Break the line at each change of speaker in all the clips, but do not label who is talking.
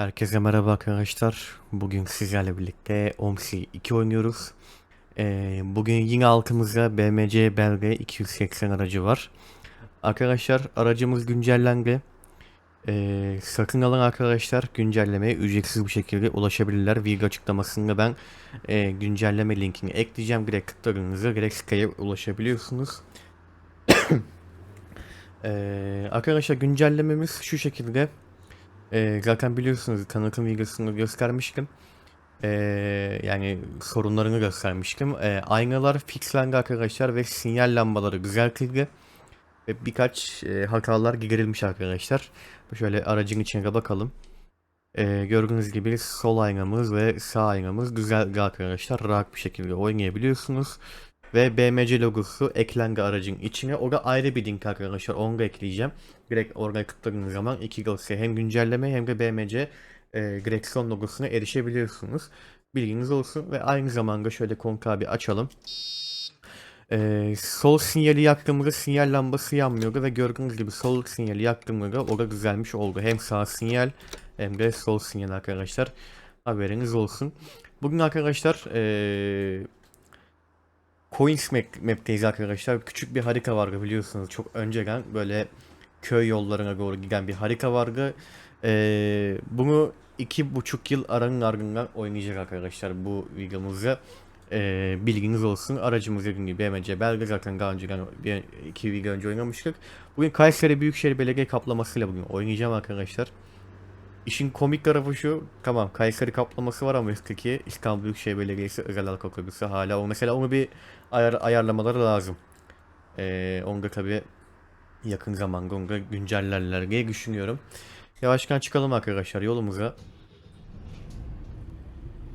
Herkese merhaba arkadaşlar. Bugün sizlerle birlikte OMSI 2 oynuyoruz. Ee, bugün yine altımızda BMC Belge 280 aracı var. Arkadaşlar aracımız güncellendi. Ee, sakın alın arkadaşlar güncellemeye ücretsiz bir şekilde ulaşabilirler. Video açıklamasında ben e, güncelleme linkini ekleyeceğim. Direkt tıkladığınızda direkt siteye ulaşabiliyorsunuz. Ee, arkadaşlar güncellememiz şu şekilde. Ee, zaten biliyorsunuz tanıtım videosunu göstermiştim. Ee, yani sorunlarını göstermiştim. Ee, aynalar fixlendi arkadaşlar ve sinyal lambaları düzeltildi. Ve birkaç e, hatalar giderilmiş arkadaşlar. Şöyle aracın içine bakalım. Ee, gördüğünüz gibi sol aynamız ve sağ aynamız düzeldi arkadaşlar. Rahat bir şekilde oynayabiliyorsunuz. Ve BMC logosu eklendi aracın içine. Orada ayrı bir link arkadaşlar. Onu da ekleyeceğim. Direkt oraya tıkladığınız zaman iki dosya hem güncelleme hem de BMC e, direksiyon logosuna erişebiliyorsunuz. Bilginiz olsun ve aynı zamanda şöyle konkağı bir açalım. E, sol sinyali yaktığımızda sinyal lambası yanmıyordu ve gördüğünüz gibi sol sinyali yaktığımızda orada düzelmiş oldu. Hem sağ sinyal hem de sol sinyal arkadaşlar. Haberiniz olsun. Bugün arkadaşlar e, Coins Map, Map'teyiz arkadaşlar. Küçük bir harita vardı biliyorsunuz. Çok önceden böyle köy yollarına doğru giden bir harita vardı. Ee, bunu iki buçuk yıl aranın ardından oynayacak arkadaşlar bu videomuzda. Ee, bilginiz olsun. Aracımız dediğim gibi BMC Belge zaten daha önceden bir, iki video önce oynamıştık. Bugün Kayseri Büyükşehir Belediye kaplamasıyla bugün oynayacağım arkadaşlar. İşin komik tarafı şu, tamam Kayseri kaplaması var ama üstteki İstanbul Büyükşehir Belediyesi özel halk otobüsü hala o mesela onu bir ayar, ayarlamaları lazım. Ee, onu da tabi yakın zamanda onu güncellerler diye düşünüyorum. Yavaştan çıkalım arkadaşlar yolumuza.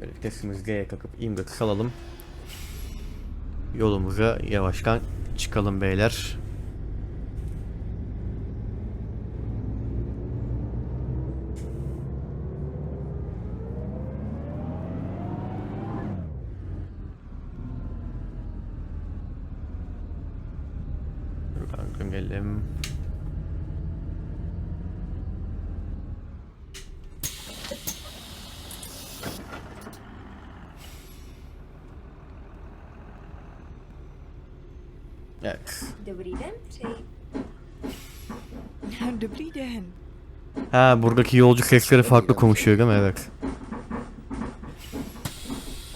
Böyle vitesimiz G'ye kakıp imdatı salalım. Yolumuza yavaştan çıkalım beyler. Evet.
Dobrý den, přeji.
Dobrý den.
Ha buradaki yolcu sesleri farklı konuşuyor değil mi? Evet.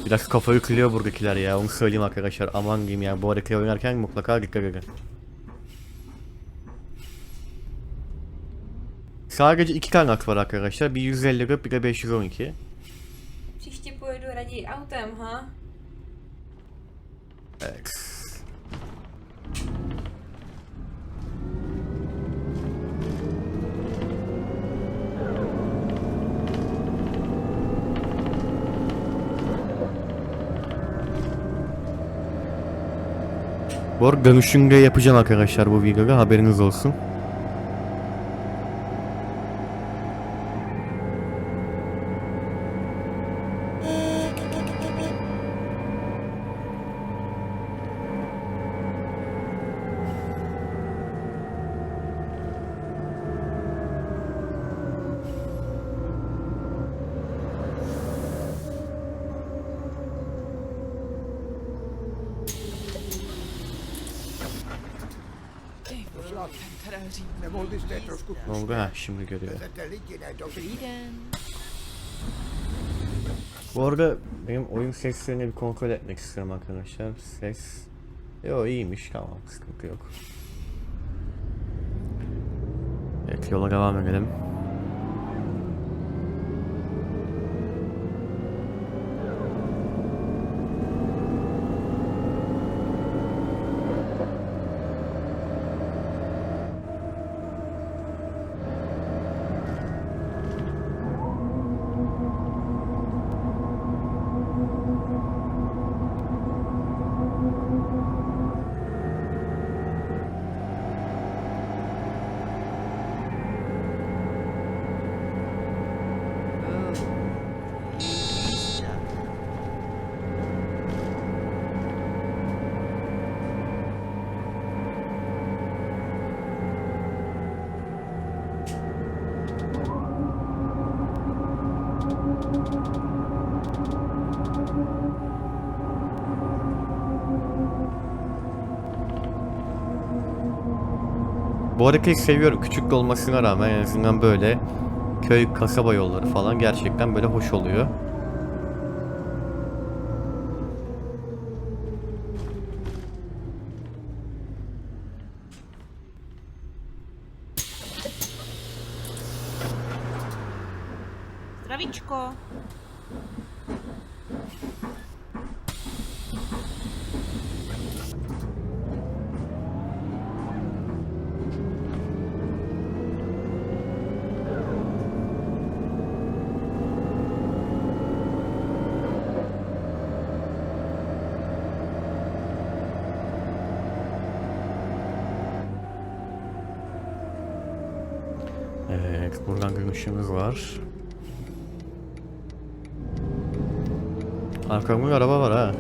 Biraz kafayı kılıyor buradakiler ya onu söyleyeyim arkadaşlar aman diyeyim ya bu haritayı oynarken mutlaka dikkat edin. Sadece iki tane at var arkadaşlar. Bir 154 bir de 512.
Příště pojedu raději autem, ha?
Evet. Bu arada dönüşünde yapacağım arkadaşlar bu videoda haberiniz olsun. Ne oldu ha şimdi görüyor. Bu arada benim oyun seslerini bir kontrol etmek istiyorum arkadaşlar. Ses. Yo iyiymiş tamam sıkıntı yok. Evet yola devam edelim. Bu hareketi seviyorum. Küçük de olmasına rağmen en azından böyle köy kasaba yolları falan gerçekten böyle hoş oluyor.
Zdravíčko.
Evet, buradan görüşümüz var. Arkamda bir araba var ha.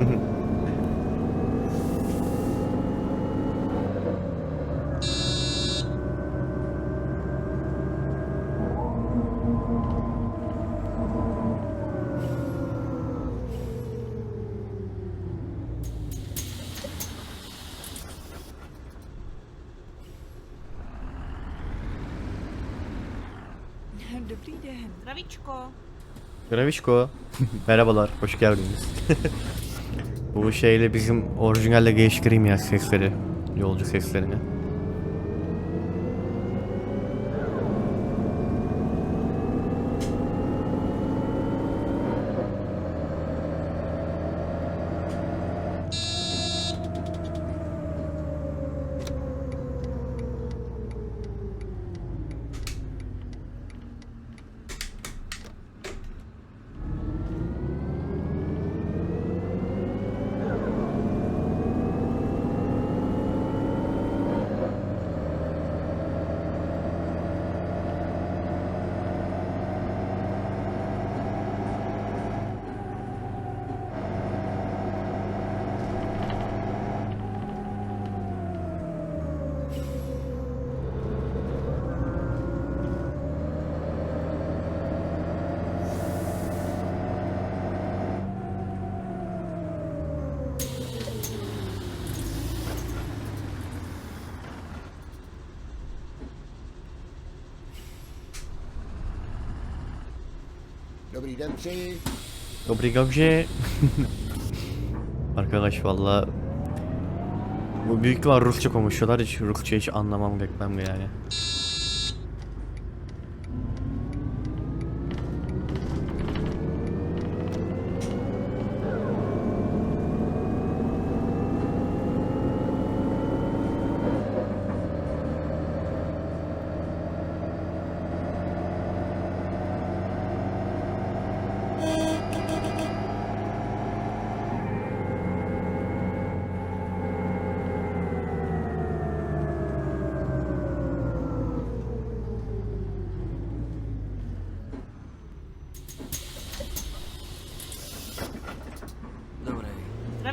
Dobrý den. Zdravíčko.
Gravişko. Merhabalar, hoş geldiniz. Bu şeyle bizim orijinalle değiştireyim ya sesleri. Yolcu seslerini.
Dobrý den přeji.
Dobrý gavce. Arkadaş valla bu büyük ihtimal Rusça konuşuyorlar hiç Rusça hiç anlamam bekmem yani.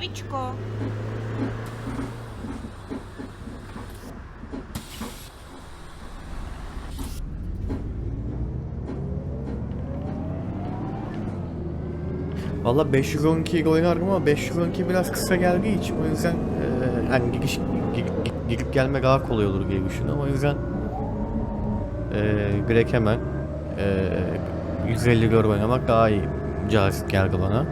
Zdravíčko.
Valla 512 ile oynarım ama 512 biraz kısa geldiği için o yüzden eee hani giriş, gi- gi- girip gelme daha kolay olur diye düşünüyorum. O yüzden eee direkt hemen eee 150 gör oynamak daha iyi cazip geldi bana.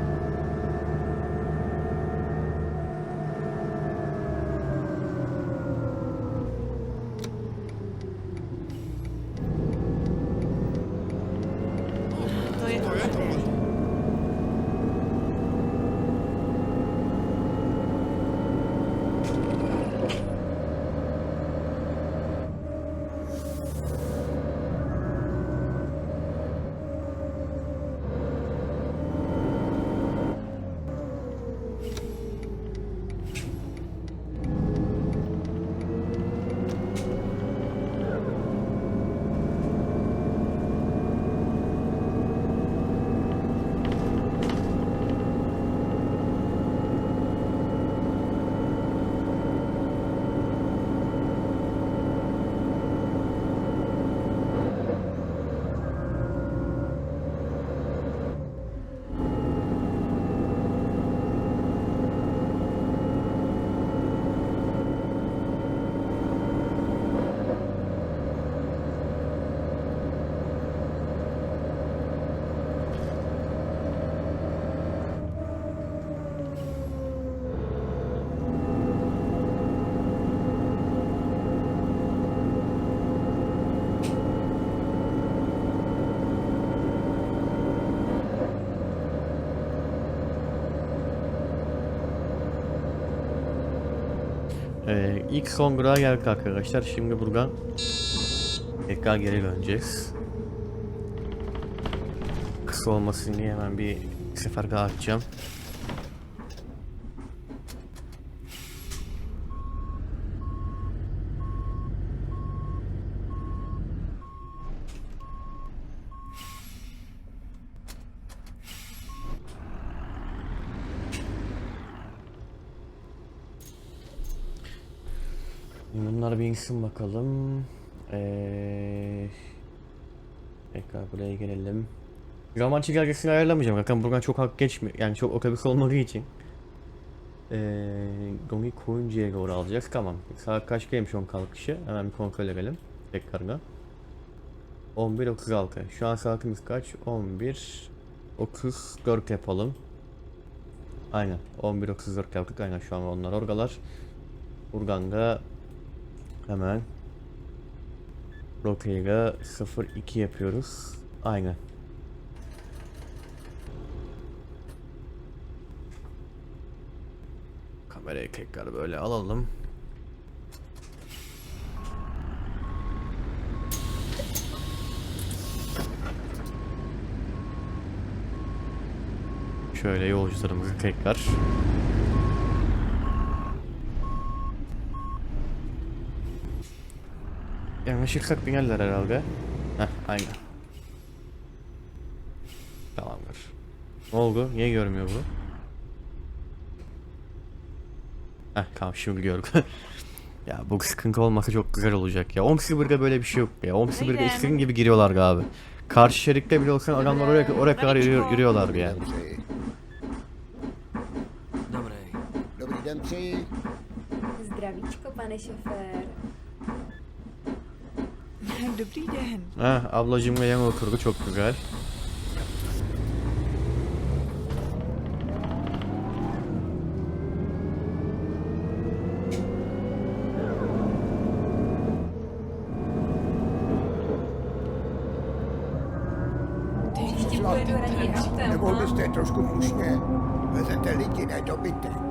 İlk durağa geldik arkadaşlar. Şimdi buradan tekrar geri döneceğiz. Kısa olmasın diye hemen bir sefer daha açacağım. Bunlar bir insin bakalım. Ee, tekrar buraya gelelim. Zaman çizelgesini ayarlamayacağım. Bakın buradan çok hak geçmiyor. Yani çok otobüs olmadığı için. Ee, Domi Koyuncu'ya doğru alacağız. Tamam. Saat kaç gelmiş on kalkışı? Hemen bir kontrol edelim. Tekrardan. 11.36. Şu an saatimiz kaç? 11.34 yapalım. Aynen. 11.34 yaptık. Aynen şu an onlar orgalar. Buradan da hemen Rotayla 02 yapıyoruz. Aynen. Kamerayı tekrar böyle alalım. Şöyle yolcularımızı tekrar Yanlışlıkla binerler herhalde. Heh, aynen. Tamamdır. Ne oldu? Niye görmüyor bu? Heh, tamam şimdi gördüm. ya bu sıkıntı olmasa çok güzel olacak ya. Omsibir'de böyle bir şey yok ya. Omsibir'de
Aynen.
istediğin gibi giriyorlar abi. Karşı şerikte bile olsan adamlar oraya, oraya kadar yürüyor, yürüyorlar yani.
Dempsey.
Dobrý.
Dobrý den přeji.
Zdravíčko, pane šofér.
Dobrý den.
Ha, ablacımla yan oturdu çok güzel.
Autem,
Nemohl
ha?
byste trošku slušně? Vezete lidi, ne dobytek.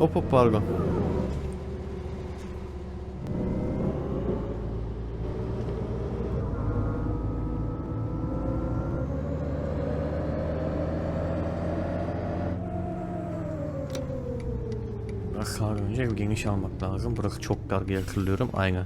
Hop hop pardon. Dönünce bir geniş almak lazım. Burası çok dar diye hatırlıyorum. Aynen.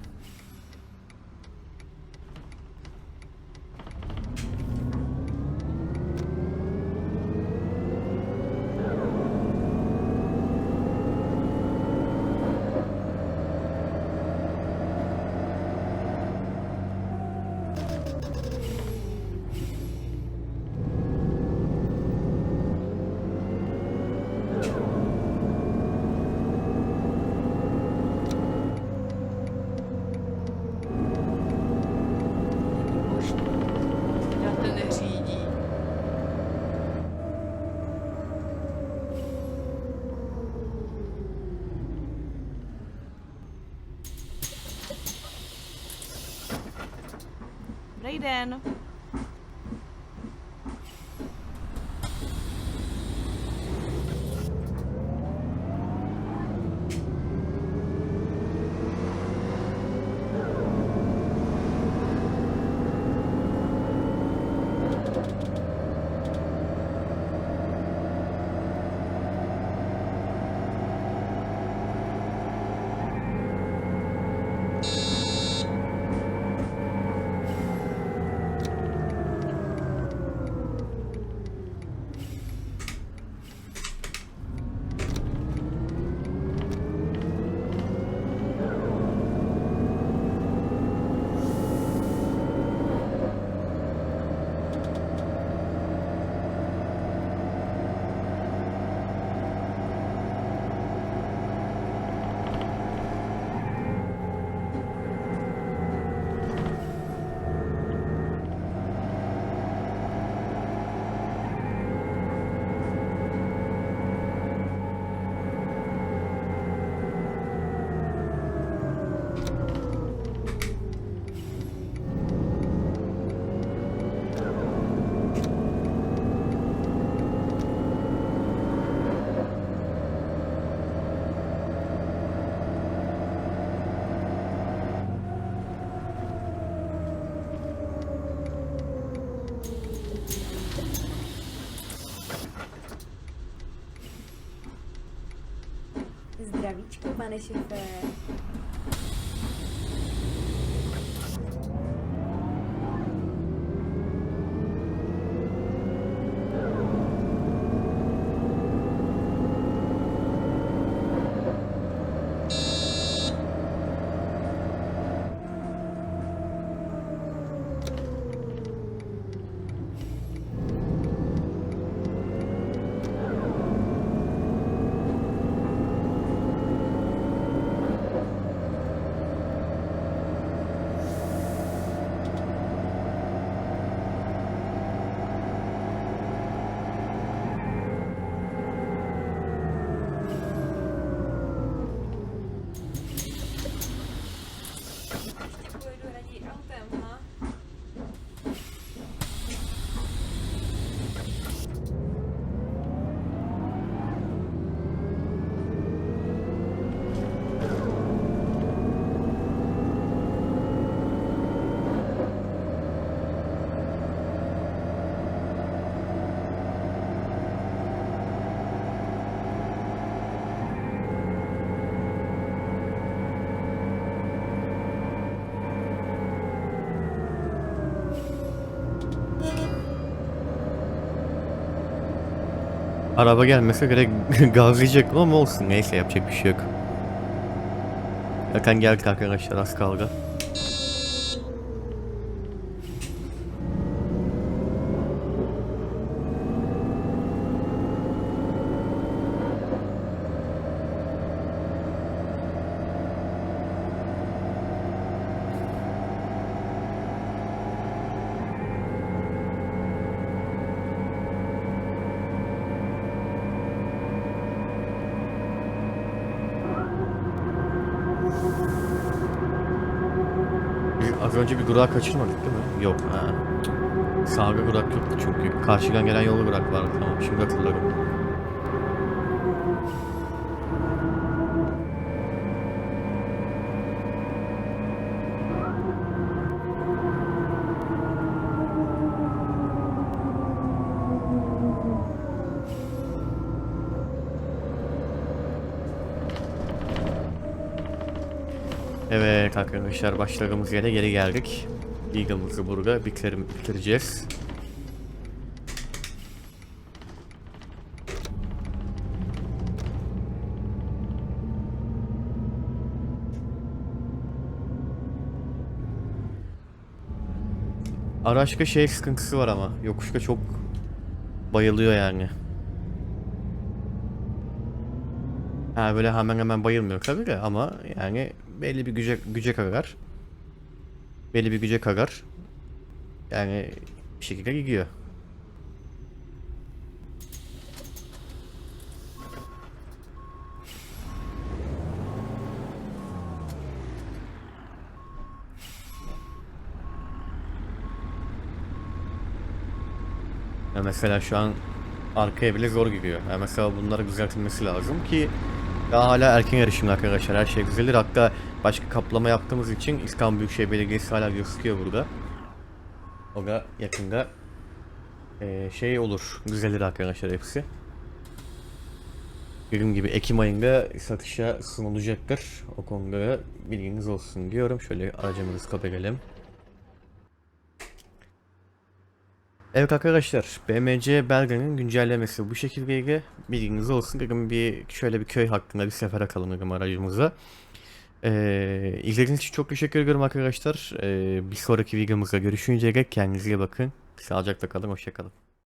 Dobrý den.
Zdravíčko, pane šofér. Pojedu raději autem, ha?
Araba gelmese gerek gazlayacaktım ama olsun neyse yapacak bir şey yok. Zaten geldik arkadaşlar az kaldı. Bir durak kaçırmadık değil mi? Yok ha. Sağda durak yoktu çünkü. Karşıdan gelen yolu durak vardı tamam şimdi hatırladım. Evet arkadaşlar başladığımız yere geri geldik. Eagle'ımızı burada bitirim, bitireceğiz. Araçta şey sıkıntısı var ama yokuşta çok bayılıyor yani. Ha böyle hemen hemen bayılmıyor tabii de ama yani belli bir güce güce kagar. Belli bir güce kagar. Yani bir şekilde gidiyor. Ya mesela şu an arkaya bile zor gidiyor. Ya mesela bunları düzeltilmesi lazım ki daha hala erken yarışım arkadaşlar. Her şey güzeldir. Hatta başka kaplama yaptığımız için İstanbul Büyükşehir Belediyesi hala gözüküyor burada. O da yakında eee, şey olur. Düzelir arkadaşlar hepsi. Dediğim gibi Ekim ayında satışa sunulacaktır. O konuda da bilginiz olsun diyorum. Şöyle aracımızı kapayalım. Evet arkadaşlar, BMC Belga'nın güncellemesi bu şekildeydi. Bilginiz olsun dedim bir şöyle bir köy hakkında bir sefer akalım dedim aracımıza. Ee, izlediğiniz için çok teşekkür ederim arkadaşlar. Ee, bir sonraki videomuzda görüşünceye dek kendinize bakın. Sağlıcakla kalın, hoşçakalın.